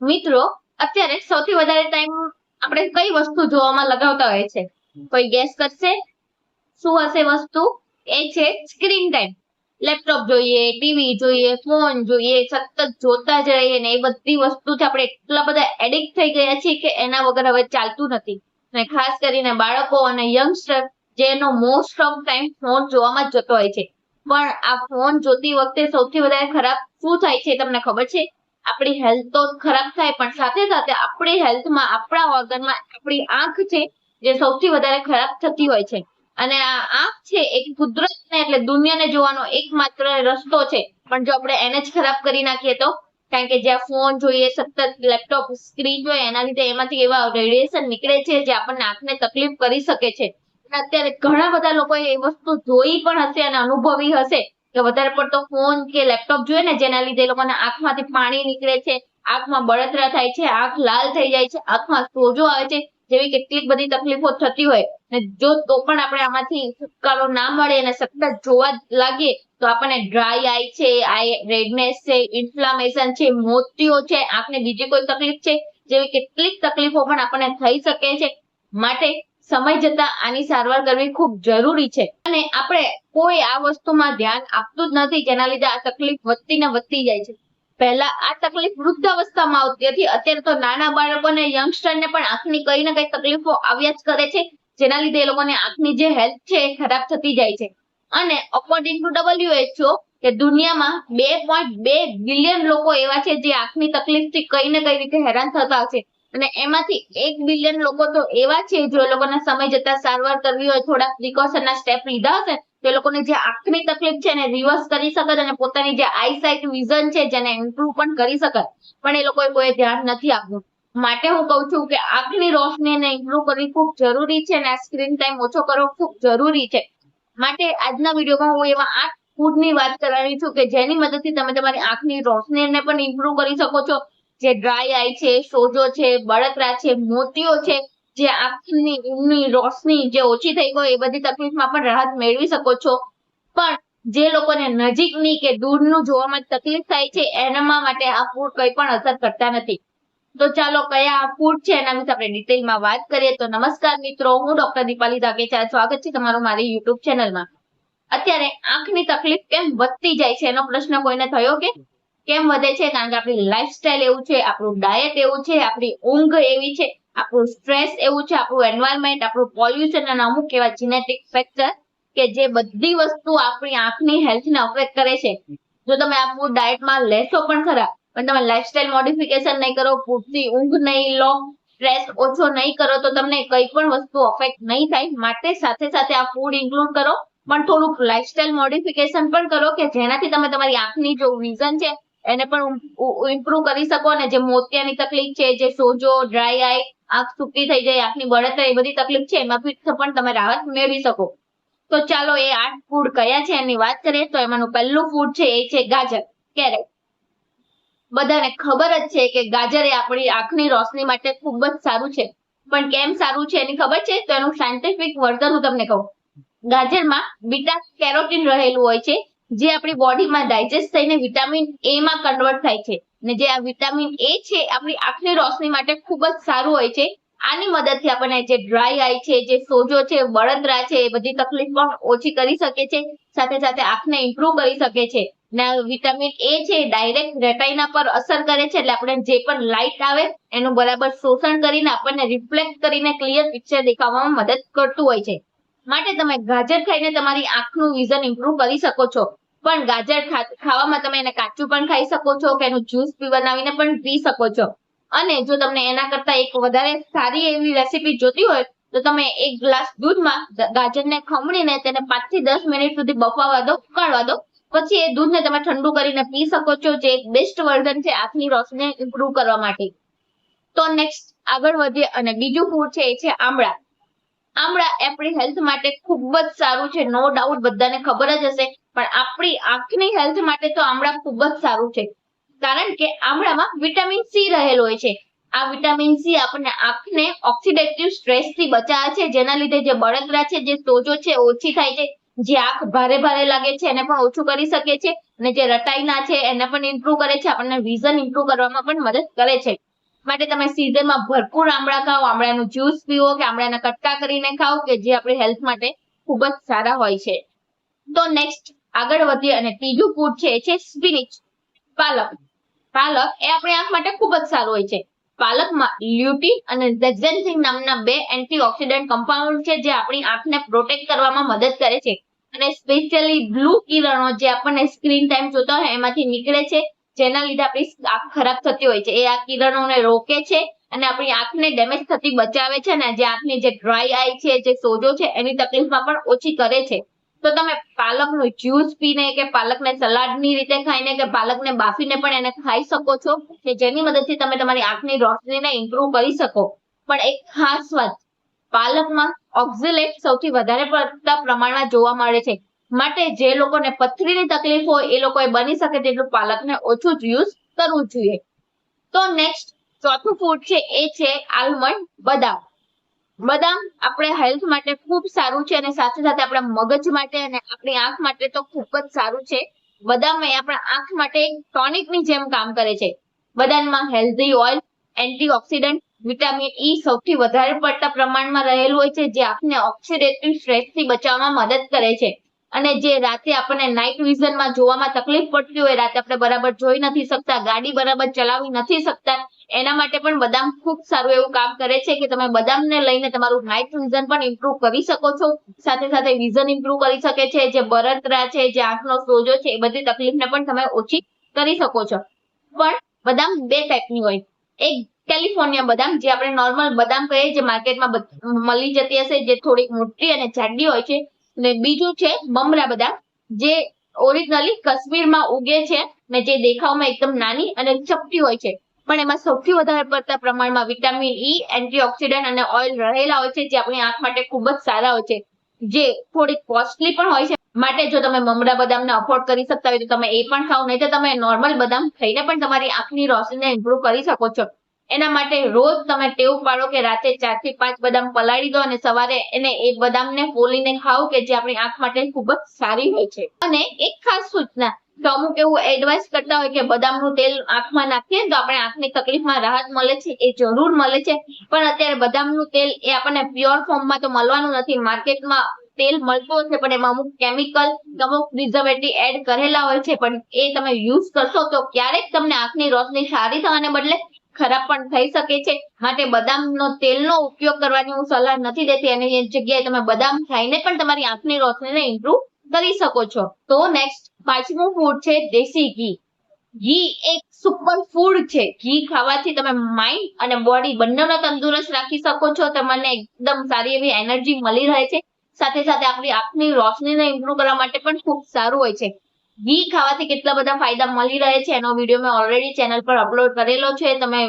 મિત્રો, અત્યારે સૌથી વધારે ટાઈમ આપણે કઈ વસ્તુ જોવામાં લગાવતા હોય છે? કોઈ ગેસ કરશે? શું હશે વસ્તુ? એ છે સ્ક્રીન ટાઈમ લેપટોપ જોઈએ ટીવી જોઈએ ફોન જોઈએ, સતત જોતા જ રહીએ ને એ બધી વસ્તુથી આપણે એટલા બધા એડિક્ટ થઈ ગયા છીએ કે એના વગર હવે ચાલતું નથી. અને ખાસ કરીને બાળકો અને યંગસ્ટર જેનો મોસ્ટ ઓફ ટાઈમ ફોન જોવામાં જતો હોય છે. પણ આ ફોન જોતી વખતે સૌથી વધારે ખરાબ શું થાય છે તમને ખબર છે? આપણી હેલ્થ તો ખરાબ થાય, પણ સાથે સાથે આપણી હેલ્થમાં આપણા ઓર્ગનમાં આપણી આંખ છે, જે સૌથી વધારે ખરાબ થતી હોય છે. અને આ આંખ છે, એક કુદરતને એટલે દુનિયાને જોવાનો એકમાત્ર રસ્તો છે. પણ જો આપણે એને જ ખરાબ કરી નાખીએ તો? કારણ કે જ્યાં ફોન જોઈએ, સતત લેપટોપ સ્ક્રીન જોઈએ, એના લીધે એમાંથી એવા રેડિયેશન નીકળે છે, જે આપણને આંખને તકલીફ કરી શકે છે. અત્યારે ઘણા બધા લોકોએ એ વસ્તુ જોઈ પણ હશે અને અનુભવી હશે. કે વધારે પડતો ફોન કે લેપટોપ જોઈએ ને, જેના લીધે એ લોકોને આંખમાંથી પાણી નીકળે છે, આંખમાં બળતરા થાય છે, આંખ લાલ થઈ જાય છે, આંખમાં સોજો આવે છે, જેવી કેટલીક બધી તકલીફો થતી હોય. ને જો તો પણ આપણે આમાંથી છુટકારો ના મળે અને સતત જોવા લાગીએ તો આપણને ડ્રાય આઈ છે આઈ રેડનેસ છે ઇન્ફ્લામેશન છે મોતિયો છે, આંખને બીજી કોઈ તકલીફ છે, જેવી કેટલીક તકલીફો પણ આપણને થઈ શકે છે. માટે સમય જતા આની સારવાર કરવી ખૂબ જરૂરી છે. અને આપણે કોઈ આ વસ્તુમાં ધ્યાન આપતું જ નથી, જેના લીધે આ તકલીફ વધતી ને વધતી જાય છે. પહેલા આ તકલીફ વૃદ્ધાવસ્થામાં આવતી હતી. અત્યારે તો નાના બાળકોને યંગસ્ટરને પણ આંખની કઈ ને કઈ તકલીફો આવ્યા જ કરે છે, જેના લીધે એ લોકોને આંખની જે હેલ્થ છે એ ખરાબ થતી જાય છે. અને અકોર્ડિંગ ટુ ડબલ્યુએચઓ કે દુનિયામાં બે પોઈન્ટ બે બિલિયન લોકો એવા છે જે આંખની તકલીફથી કઈ ને કઈ રીતે હેરાન થતા હશે. અને એમાંથી એક બિલિયન લોકો તો એવા છે, જો એ લોકોને સમય જતા સારવાર કરવી હોય થોડા પ્રિકોશનના સ્ટેપ લીધા હશે, તો લોકોને જે આંખની તકલીફ છે એને રિવર્સ કરી શકાય અને પોતાની જે આઈસાઇટ વિઝન છે જેને ઇમ્પ્રુવ પણ કરી શકાય. પણ એ લોકોએ કોઈ ધ્યાન નથી આપ્યું. માટે હું કહું છું કે આંખની રોશનીને ઇમ્પ્રુવ કરવી ખૂબ જરૂરી છે અને આ સ્ક્રીન ટાઈમ ઓછો કરવો ખૂબ જરૂરી છે. માટે આજના વિડીયોમાં હું એવા આઠ ફૂડની વાત કરવાની છું કે જેની મદદથી તમે તમારી આંખની રોશનીને પણ ઇમ્પ્રુવ કરી શકો છો. જે ડ્રાય આઈ છે, સોજો છે, બળતરા છે મોતિયો છે, જે આંખની રોશની જે ઓછી થઈ ગઈ એ બધી તકલીફમાં પણ રાહત મેળવી શકો છો. પણ જે લોકોને નજીકની કે દૂરનું જોવામાં તકલીફ થાય છે, એનામાં માટે આ ફૂડ કંઈ પણ અસર કરતા નથી. તો ચાલો કયા ફૂડ છે એના વિશે આપણે ડિટેલમાં વાત કરીએ તો નમસ્કાર મિત્રો, હું ડોક્ટર દીપાલી ધાકેચા, સ્વાગત છે તમારું મારી યુટ્યુબ ચેનલમાં અત્યારે આંખની તકલીફ કેમ વધતી જાય છે? એનો પ્રશ્ન કોઈને થયો કે? કેમ વધે છે? કારણ કે આપણી લાઈફસ્ટાઈલ એવું છે, આપણું ડાયટ એવું છે, આપણી ઊંઘ એવી છે, આપણું સ્ટ્રેસ એવું છે, આપણું એન્વાયરમેન્ટ આપણું પોલ્યુશન અને અમુક એવા જીનેટિક ફેક્ટર કે જે બધી વસ્તુ આપણી આંખની હેલ્થને અફેક્ટ કરે છે. જો તમે આ ફૂડ ડાયટમાં લેશો પણ ખરા, પણ તમે લાઈફસ્ટાઈલ મોડિફિકેશન નહીં કરો, પૂરતી ઊંઘ નહીં લો સ્ટ્રેસ ઓછો નહીં કરો, તો તમને કઈ પણ વસ્તુ અફેક્ટ નહીં થાય. માટે સાથે સાથે આ ફૂડ ઇન્ક્લુડ કરો, પણ થોડુંક લાઈફસ્ટાઈલ મોડિફિકેશન પણ કરો કે જેનાથી તમે તમારી આંખની જો વિઝન છે એને પણ ઇમ્પ્રુવ કરી શકો અને જે મોતિયાની તકલીફ છે, જે સોજો ડ્રાય આઈ આંખ સૂકી થઈ જાય, આંખની બળતરા, એ બધી તકલીફ છે એમાંથી પણ તમે રાહત મેળવી શકો. તો ચાલો એ આઠ ફૂડ કયા છે એની વાત કરીએ, તો એમાંનું પહેલું ફૂડ છે, એ છે ગાજર, કેરેટ. બધાને ખબર જ છે કે ગાજર એ આપણી આંખની રોશની માટે ખૂબ જ સારું છે. પણ કેમ સારું છે એની ખબર છે? તો એનું સાયન્ટિફિક વર્ઝન હું તમને કહું. ગાજરમાં બીટા કેરોટીન રહેલું હોય છે જે આપણી બોડીમાં ડાયજેસ્ટ થઈને વિટામિન એ માં કન્વર્ટ થાય છે. ને જે આ વિટામિન એ છે, આપણી આંખની રોશની માટે ખૂબ જ સારું હોય છે. આની મદદથી આપણને જે ડ્રાય આઈ છે, જે સોજો છે, બળતરા છે, એ બધી તકલીફ પણ ઓછી કરી શકે છે. સાથે સાથે આંખને ઇમ્પ્રુવ કરી શકે છે. ને વિટામિન એ છે ડાયરેક્ટ રેટાઇના પર અસર કરે છે, એટલે આપણે જે પણ લાઇટ આવે, એનું બરાબર શોષણ કરીને આપણને રિફ્લેક્ટ કરીને ક્લિયર પિક્ચર દેખાવામાં મદદ કરતું હોય છે. માટે તમે ગાજર ખાઈને તમારી આંખનું વિઝન ઇમ્પ્રુવ કરી શકો છો. પણ ગાજર ખાવામાં તમે એને કાચું પણ ખાઈ શકો છો કે એનું જ્યુસ પી બનાવીને પણ પી શકો છો. અને જો તમને એના કરતા એક વધારે સારી એવી રેસીપી જોતી હોય, તો તમે એક ગ્લાસ દૂધમાં ગાજરને ખમણીને તેને પાંચથી દસ મિનિટ સુધી બફાવા દો, ઉકાળવા દો. પછી એ દૂધને તમે ઠંડુ કરીને પી શકો છો, જે એક બેસ્ટ વર્ઝન છે આંખની રોશની ઇમ્પ્રુવ કરવા માટે. તો નેક્સ્ટ આગળ વધીએ અને બીજું ફૂડ છે એ છે આમળા. આમળા આપણી હેલ્થ માટે ખૂબ જ સારું છે. નો ડાઉટ બધાને ખબર જ હશે, પણ આપણી આંખની હેલ્થ માટે તો આમળા ખૂબ જ સારું છે. કારણ કે આમળામાં વિટામિન સી રહેલો હોય છે. આ વિટામિન સી આપણને આંખને ઓક્સિડેટિવ સ્ટ્રેસથી બચાવે છે, જેના લીધે જે બળતરા છે, જે સોજો છે, ઓછી થાય છે, જે આંખ ભારે ભારે લાગે છે, એને પણ ઓછું કરી શકે છે, અને જે રટાઈના છે, એને પણ ઇમ્પ્રુવ કરે છે, આપણને વિઝન ઇમ્પ્રુવ કરવામાં પણ મદદ કરે છે. માટે તમે સિઝનમાં ભરપૂર આમળા ખાઓ, આમળાનું જ્યુસ પીવો કે આમળાના કટકા કરીને ખાઓ કે જે આપણી હેલ્થ માટે ખૂબ જ સારા હોય છે. તો નેક્સ્ટ આગળ વધીએ અને ત્રીજું ફૂડ છે એ છે સ્પિનિચ પાલક. પાલક એ આપણી આંખ માટે ખૂબ જ સારું હોય છે. પાલકમાં લ્યુટીન અને ઝેક્ઝેન્થિન નામના બે એન્ટીઓક્સિડન્ટ કમ્પાઉન્ડ છે જે આપણી આંખને પ્રોટેક્ટ કરવામાં મદદ કરે છે. અને સ્પેશિયલી બ્લુ કિરણો જે આપણને સ્ક્રીન ટાઈમ જોતા હોય એમાંથી નીકળે છે. જેના લીધે આપણી આંખ ખરાબ થતી હોય છે. એ આ કિરણોને રોકે છે અને આપણી આંખને ડેમેજ થતી બચાવે છે અને જે આંખની જે ડ્રાય આઈ છે, જે સોજો છે, એની તકલીફમાં પણ ઓછી કરે છે. તો તમે પાલકનું જ્યુસ પીને કે પાલકને સલાડની રીતે ખાઈને કે પાલકને બાફીને પણ એને ખાઈ શકો છો કે જેની મદદથી તમે તમારી આંખની રોશનીને ઇમ્પ્રુવ કરી શકો. પણ એક ખાસ વાત, પાલકમાં ઓક્ઝિલેટ સૌથી વધારે પડતા પ્રમાણમાં જોવા મળે છે. માટે જે લોકોને પથરીની તકલીફ હોય એ લોકોએ બની શકે તેટલું પાલકને ઓછું જ યુઝ કરવું જોઈએ. તો નેક્સ્ટ ચોથું ફૂડ છે એ છે આલમંડ બદામ. બદામ આપણે હેલ્થ માટે ખૂબ સારું છે અને સાથે સાથે આપણા મગજ માટે અને આપણી આંખ માટે તો ખૂબ જ સારું છે. બદામ એ આપણા આંખ માટે ટોનિકની જેમ કામ કરે છે. બદામમાં healthy oil antioxidant vitamin E સૌથી વધારે પડતા પ્રમાણમાં રહેલું હોય છે, જે આંખને ઓક્સિડેટિવ સ્ટ્રેસથી બચાવવામાં મદદ કરે છે. અને જે રાતે આપણને નાઇટ વિઝનમાં જોવામાં તકલીફ પડતી હોય, રાતે આપણે બરાબર જોઈ નથી શકતા, ગાડી બરાબર ચલાવી નથી શકતા, એના માટે પણ બદામ ખૂબ સારું એવું કામ કરે છે કે તમે બદામને લઈને તમારું નાઇટ વિઝન પણ ઇમ્પ્રુવ કરી શકો છો. સાથે સાથે વિઝન ઇમ્પ્રુવ કરી શકે છે, જે બરતરા છે, જે આંખનો સોજો છે, એ બધી તકલીફને પણ તમે ઓછી કરી શકો છો. પણ બદામ બે ટાઈપની હોય. એક કેલિફોર્નિયા બદામ, જે આપણે નોર્મલ બદામ કહીએ, જે માર્કેટમાં મળી જતી હશે, જે થોડીક મોટી અને જાડી હોય છે ને બીજું છે મમરા બદામ, જે ઓરિજિનલી કાશ્મીરમાં ઉગે છે ને જે દેખાવમાં એકદમ નાની અને ચપટી હોય છે. પણ એમાં સૌથી વધારે પડતા પ્રમાણમાં વિટામિન ઈ એન્ટીઓક્સિડન્ટ અને ઓઇલ રહેલા હોય છે, જે આપણી આંખ માટે ખૂબ જ સારા હોય છે. જે થોડીક કોસ્ટલી પણ હોય છે. માટે જો તમે મમરા બદામને અફોર્ડ કરી શકતા હોય તો તમે એ પણ ખાઓ, નહીં તો તમે નોર્મલ બદામ ખાઈને પણ તમારી આંખની રોશનીને ઇમ્પ્રુવ કરી શકો છો. એના માટે રોજ તમે ટેવ પાડો કે રાતે ચારથી પાંચ બદામ પલાળી દો અને સવારે એને એ બદામને ફોલીને ખાઓ કે જે આપણી આંખ માટે ખૂબ જ સારી હોય છે. અને એક ખાસ સૂચના, તો અમુક એવું એડવાઇસ કરતા હોય કે બદામનું તેલ આંખમાં નાખીએ તો આપણે આંખની તકલીફમાં રાહત મળે છે, એ જરૂર મળે છે. પણ અત્યારે બદામનું તેલ એ આપણને પ્યોર ફોર્મમાં તો મળવાનું નથી. માર્કેટમાં તેલ મળતું હશે પણ એમાં અમુક કેમિકલ અમુક પ્રિઝર્વેટિવ એડ કરેલા હોય છે. પણ એ તમે યુઝ કરશો તો ક્યારેક તમને આંખની રોશની સારી થવાને બદલે ખરાબ પણ થઈ શકે છે. માટે બદામનો તેલનો ઉપયોગ કરવાની હું સલાહ નથી દેતી. એની જગ્યાએ તમે બદામ ખાઈને પણ તમારી આંખની રોશનીને ઇમ્પ્રુવ કરી શકો છો. તો નેક્સ્ટ પાંચમું ફૂડ છે દેશી ઘી. ઘી એક સુપર ફૂડ છે. ઘી ખાવાથી તમે માઇન્ડ અને બોડી બંનેને તંદુરસ્ત રાખી શકો છો. તમને એકદમ સારી એવી એનર્જી મળી રહે છે. સાથે સાથે આપણી આંખની રોશનીને ઇમ્પ્રુવ કરવા માટે પણ ખૂબ સારું હોય છે. ઘી ખાવાથી કેટલા બધા ફાયદા મળી રહે છે એનો વીડિયો મેં ઓલરેડી ચેનલ પર અપલોડ કરેલો છે. તમે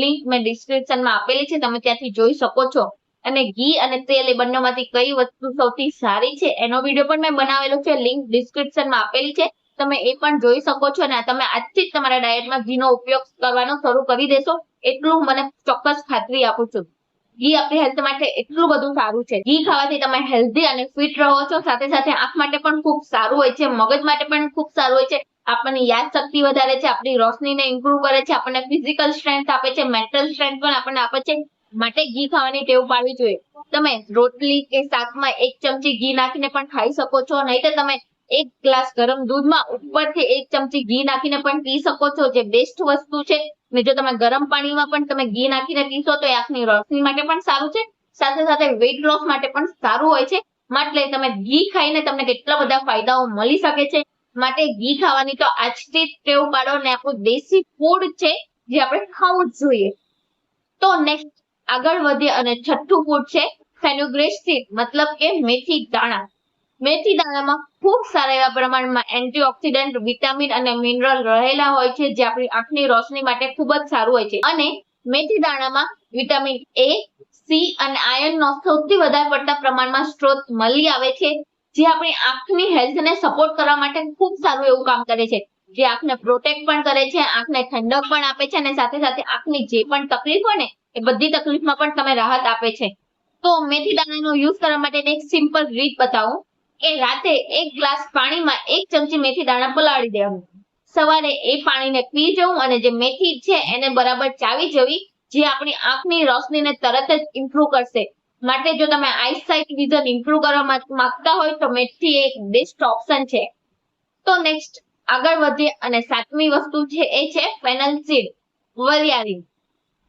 લિંક મેં ડિસ્ક્રિપ્શનમાં આપેલી છે. તમે ત્યાંથી જોઈ શકો છો. અને ઘી અને તેલ એ બંનેમાંથી કઈ વસ્તુ સૌથી સારી છે એનો વીડિયો પણ મેં બનાવેલો છે. લિંક ડિસ્ક્રિપ્શનમાં આપેલી છે. તમે એ પણ જોઈ શકો છો અને તમે આજથી જ તમારા ડાયટમાં ઘીનો ઉપયોગ કરવાનો શરૂ કરી દેશો. એટલું મને ચોક્કસ ખાતરી આપું છું. ઘી આપણી હેલ્થ માટે એટલું બધું સારું છે. ઘી ખાવાથી તમે હેલ્ધી અને ફિટ રહો છો. સાથે સાથે આંખ માટે પણ ખૂબ સારું હોય છે. મગજ માટે પણ ખૂબ સારું હોય છે. આપણને યાદ શક્તિ વધારે છે. આપણી રોશનીને ઇમ્પ્રુવ કરે છે. આપણને ફિઝિકલ સ્ટ્રેન્થ આપે છે. મેન્ટલ સ્ટ્રેન્થ પણ આપણને આપે છે. માટે ઘી ખાવાની ટેવ પાડવી જોઈએ. તમે રોટલી કે શાકમાં એક ચમચી ઘી નાખીને પણ ખાઈ શકો છો. નહીં તો તમે એક ગ્લાસ ગરમ દૂધમાં ઉપરથી એક ચમચી ઘી નાખીને પણ પી શકો છો. જે બેસ્ટ વસ્તુ છે ને જો તમે ગરમ પાણીમાં પણ તમે ઘી નાખીને પીશો તો આંખની રોશની માટે પણ સારું છે. સાથે સાથે વેઇટ લોસ માટે પણ સારું હોય છે. માટે તમે ઘી ખાઈને તમને કેટલા બધા ફાયદાઓ મળી શકે છે. માટે ઘી ખાવાની તો આજથી જ ટેવ પાડો ને આપણું દેશી ફૂડ છે જે આપણે ખાવું જ જોઈએ. તો નેક્સ્ટ આગળ વધીએ અને છઠ્ઠું ફૂડ છે ફેનુગ્રેક સીડ મતલબ કે મેથી દાણા. મેથી દાણામાં ખૂબ સારા એવા પ્રમાણમાં એન્ટીઓક્સિડન્ટ વિટામિન અને મિનરલ રહેલા હોય છે, જે આપણી આંખની રોશની માટે ખૂબ જ સારું હોય છે. અને મેથી દાણામાં વિટામિન એ સી અને આયર્નનો સૌથી વધારે પડતા પ્રમાણમાં સ્ત્રોત મળી આવે છે, જે આપણી આંખની હેલ્થને સપોર્ટ કરવા માટે ખૂબ સારું એવું કામ કરે છે. જે આંખને પ્રોટેક્ટ પણ કરે છે, આંખને ઠંડક પણ આપે છે અને સાથે સાથે આંખની જે પણ તકલીફ હોય ને, એ બધી તકલીફમાં પણ તમે રાહત આપે છે. તો મેથી દાણાનો યુઝ કરવા માટે એક સિમ્પલ રીત બતાવું. કે રાતે એક ગ્લાસ પાણીમાં એક ચમચી મેથી દાણા પલાળી દેવાનું. સવારે એ પાણીને પી જવું અને જે મેથી છે એને બરાબર ચાવી જવી, જે આપણી આંખની રોશનીને તરત જ ઇમ્પ્રુવ કરશે. માટે જો તમે આઈસાઇટ વિઝન ઇમ્પ્રુવ કરવા માંગતા હોય તો મેથી એક બેસ્ટ ઓપ્શન છે. તો નેક્સ્ટ આગળ વધીએ અને સાતમી વસ્તુ છે એ છે ફેનલ સીડ વરિયાળી.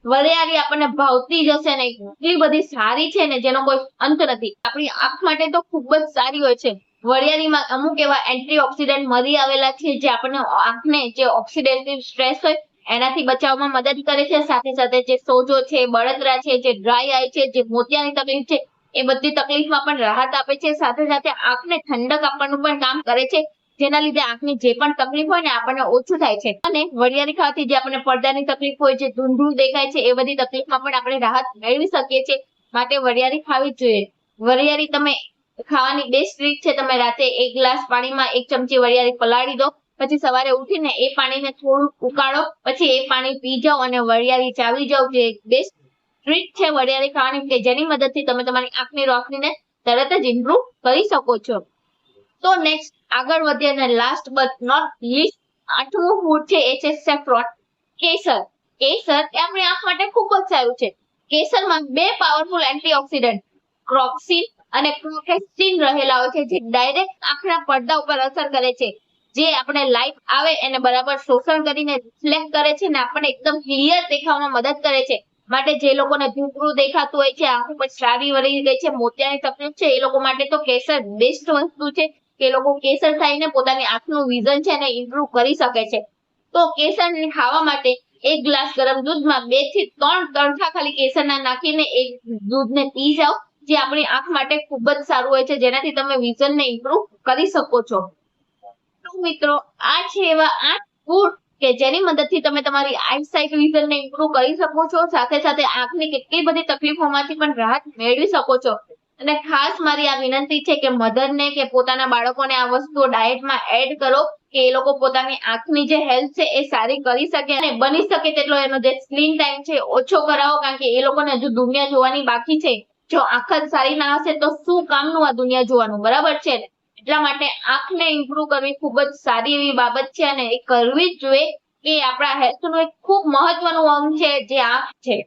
વરિયાળી આપણને ભાવતી જ હશે ને, એટલી બધી સારી છે ને, જેનો કોઈ અંત નથી. આપણી આંખ માટે તો ખૂબ જ સારી હોય છે. વરિયાળીમાં અમુક એવા એન્ટી ઓક્સિડન્ટ મરી આવેલા છે, જે આપણને આંખને જે ઓક્સિડેટિવ સ્ટ્રેસ હોય, એનાથી બચાવવામાં મદદ કરે છે. સાથે સાથે જે સોજો છે, બળતરા છે, જે ડ્રાય આઈ છે, જે મોતિયાની તકલીફ છે, એ બધી તકલીફમાં પણ રાહત આપે છે. સાથે સાથે આંખને ઠંડક આપવાનું પણ કામ કરે છે. જેના લીધે આંખની જે પણ તકલીફ હોય ને આપણને ઓછું થાય છે. અને વરિયાળી ખાવાથી જે આપણને પડદાની તકલીફ હોય છે ધૂંધળું દેખાય છે, એ બધી તકલીફમાં પણ આપણે રાહત મેળવી શકીએ છીએ માટે વરિયાળી ખાવી જોઈએ. વરિયાળી તમે ખાવાની બેસ્ટ રીત છે, તમે રાતે એક ગ્લાસ પાણીમાં એક ચમચી વરિયાળી પલાળી દો, પછી સવારે ઉઠીને એ પાણીને થોડું ઉકાળો, પછી એ પાણી પી જાઓ અને વરિયાળી ચાવી જાઓ, જે બેસ્ટ ટ્રીટ છે વરિયાળી ખાવાની કે જેની મદદથી તમે તમારી આંખની રોશનીને તરત જ ઇમ્પ્રુવ કરી શકો છો. તો નેક્સ્ટ આગળ વધીએ અને લાસ્ટ બટ નોટ લીસ્ટ આઠમું ફૂડ છે, એ છે સેફ્રોન કેસર. કેસર એ આપણી આંખ માટે ખૂબ જ સારું છે. કેસરમાં બે પાવરફુલ એન્ટીઓક્સિડન્ટ ક્રોક્સિન અને ક્રોકેસ્ટિન રહેલા હોય છે, જે ડાયરેક્ટ આંખના પડદા ઉપર અસર કરે છે. જે આપણે લાઈટ આવે એને બરાબર શોષણ કરીને રિફ્લેક્ટ કરે છે ને આપણને એકદમ ક્લિયર દેખાવામાં મદદ કરે છે. માટે જે લોકોને ધૂકરું દેખાતું હોય છે, આંખ ઉપર શ્રાવી વળી ગઈ છે, મોતિયાની તકલીફ છે, એ લોકો માટે તો કેસર બેસ્ટ વસ્તુ છે. કે લોકો કેસર ખાઈને પોતાની આંખનું વિઝન છે ને ઇમ્પ્રુવ કરી શકે છે. તો કેસરને ખાવા માટે એક ગ્લાસ ગરમ દૂધમાં બેથી ત્રણ તણખા ખાલી કેસરના નાખીને એક દૂધને પી જાઓ, જે આપણી આંખ માટે ખૂબ જ સારું હોય છે, જેનાથી તમે વિઝનને ઇમ્પ્રુવ કરી શકો છો. તો મિત્રો, આ છે એવા આઠ ફૂડ કે જેની મદદથી તમે તમારી આઈસાઇટ વિઝનને ઇમ્પ્રુવ કરી શકો છો. સાથે સાથે આંખની કેટલી બધી તકલીફોમાંથી પણ રાહત મેળવી શકો છો. અને ખાસ મારી આ વિનંતી છે કે મધરને કે પોતાના બાળકોને આ વસ્તુઓ ડાયટમાં એડ કરો કે એ લોકો પોતાની આંખની જે હેલ્થ છે એ સારી કરી શકે અને બની શકે તેટલો એનો જે સ્ક્રીન ટાઈમ છે ઓછો કરાવો કારણ કે એ લોકોને હજુ દુનિયા જોવાની બાકી છે. જો આંખ જ સારી ના હશે તો શું કામનું આ દુનિયા જોવાનું? બરાબર છે એટલા માટે આંખને ઇમ્પ્રુવ કરવી ખૂબ જ સારી એવી બાબત છે અને એ કરવી જ જોઈએ કે આપણા હેલ્થનું એક ખૂબ મહત્વનું અંગ છે જે આંખ છે.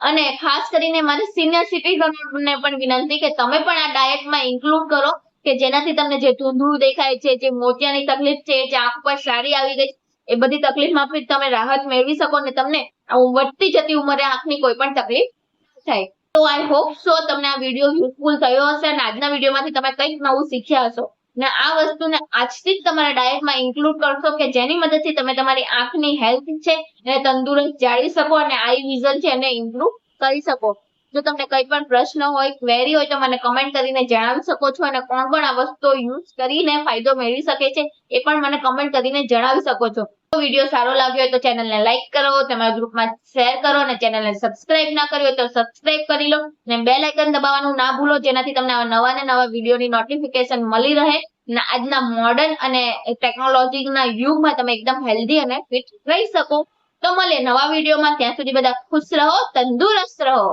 અને ખાસ કરીને મારી સિનિયર સિટીઝનોને પણ વિનંતી કે તમે પણ આ ડાયટમાં ઇન્ક્લુડ કરો કે જેનાથી તમને જે ધૂંધળું દેખાય છે જે મોતિયાની તકલીફ છે જે આંખ પર સારી આવી ગઈ છે, એ બધી તકલીફમાં પણ તમે રાહત મેળવી શકો ને તમને વધતી જતી ઉંમરે આંખની કોઈ પણ તકલીફ થાય. તો આઈ હોપ સો તમને આ વીડિયો યુઝફુલ થયો હશે અને આજના વિડીયોમાંથી તમે કંઈક નવું શીખ્યા હશો. ને આ વસ્તુને આજથી જ તમારા ડાયટમાં ઇન્ક્લુડ કરશો કે જેની મદદથી તમે તમારી આંખની હેલ્થ છે એને તંદુરસ્ત જાળવી શકો અને આઈ વિઝન છે એને ઇમ્પ્રુવ કરી શકો. જો તમને કંઈ પણ પ્રશ્ન હોય ક્વેરી હોય તો મને કમેન્ટ કરીને જણાવી શકો છો અને કોણ કોણ આ વસ્તુઓ યુઝ કરીને ફાયદો મેળવી શકે છે એ પણ મને કમેન્ટ કરીને જણાવી શકો છો. વીડિયો સારો લાગ્યો હોય તો ચેનલને લાઈક કરો, તમારા ગ્રુપમાં શેર કરો અને ચેનલને સબસ્ક્રાઇબ ના કરી હોય તો સબસ્ક્રાઇબ કરી લો. અને બેલ આઇકન દબાવવાનું ના ભૂલો, જેનાથી તમને નવા ને નવા વિડીયોની નોટિફિકેશન મળી રહે. અને આજના મોડર્ન અને ટેકનોલોજીના યુગમાં તમે એકદમ હેલ્ધી અને ફિટ રહી શકો. તો મળીએ નવા વિડીયોમાં. ત્યાં સુધી બધા ખુશ રહો, તંદુરસ્ત રહો.